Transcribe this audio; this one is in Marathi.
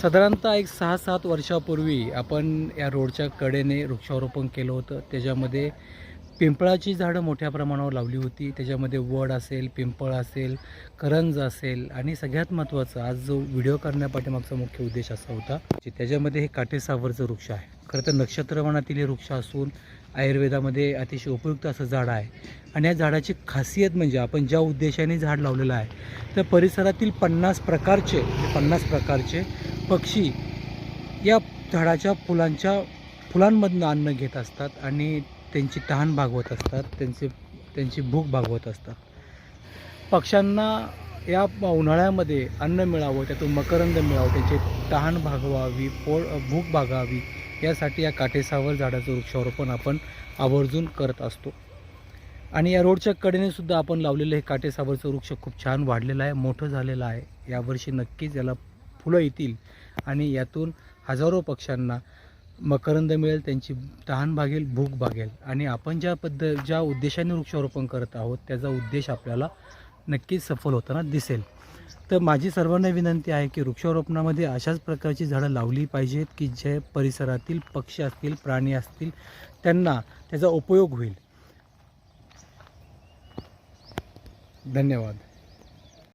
साधारणतः एक सहा सात वर्षापूर्वी आपण या रोडच्या कडेने वृक्षारोपण केलं होतं. त्याच्यामध्ये पिंपळाची झाडं मोठ्या प्रमाणावर लावली होती. त्याच्यामध्ये वड असेल पिंपळ असेल करंज असेल आणि सगळ्यात महत्त्वाचं आज जो व्हिडिओ करण्यापाठीमागचा मुख्य उद्देश असा होता की त्याच्यामध्ये हे काटेसावरचं वृक्ष आहे. खरं तर नक्षत्रवनातील हे वृक्ष असून आयुर्वेदामध्ये अतिशय उपयुक्त असं झाड आहे. आणि या झाडाची खासियत म्हणजे आपण ज्या उद्देशाने झाड लावलेलं आहे तर परिसरातील पन्नास प्रकारचे पन्नास प्रकारचे पक्षी या झाडाच्या फुलांच्या फुलांमधनं अन्न घेत असतात आणि त्यांची तहान भागवत असतात त्यांचे त्यांची भूक भागवत असतात. पक्ष्यांना या उन्हाळ्यामध्ये अन्न मिळावं त्यातून मकरंद मिळावं त्यांची तहान भागवावी पोळ भूक भागावी यासाठी या काटेसावर झाडाचं वृक्षारोपण आपण आवर्जून करत असतो. आणि या रोडच्या कडेने सुद्धा आपण लावलेलं हे काटेसावरचं वृक्ष खूप छान वाढलेलं आहे मोठं झालेलं आहे. यावर्षी नक्कीच याला फुलं येतील आणि यातून हजारो पक्ष्यांना मकरंद मिळेल त्यांची तहान भागेल भूक भागेल. आणि आपण ज्या पद्ध ज्या उद्देशाने वृक्षारोपण करत आहोत त्याचा उद्देश आपल्याला नक्कीच सफल होताना दिसेल. तर माझी सर्वांना विनंती आहे की वृक्षारोपणामध्ये अशाच प्रकारची झाडं लावली पाहिजेत की जे परिसरातील पक्षी असतील प्राणी असतील त्यांना त्याचा उपयोग होईल. धन्यवाद.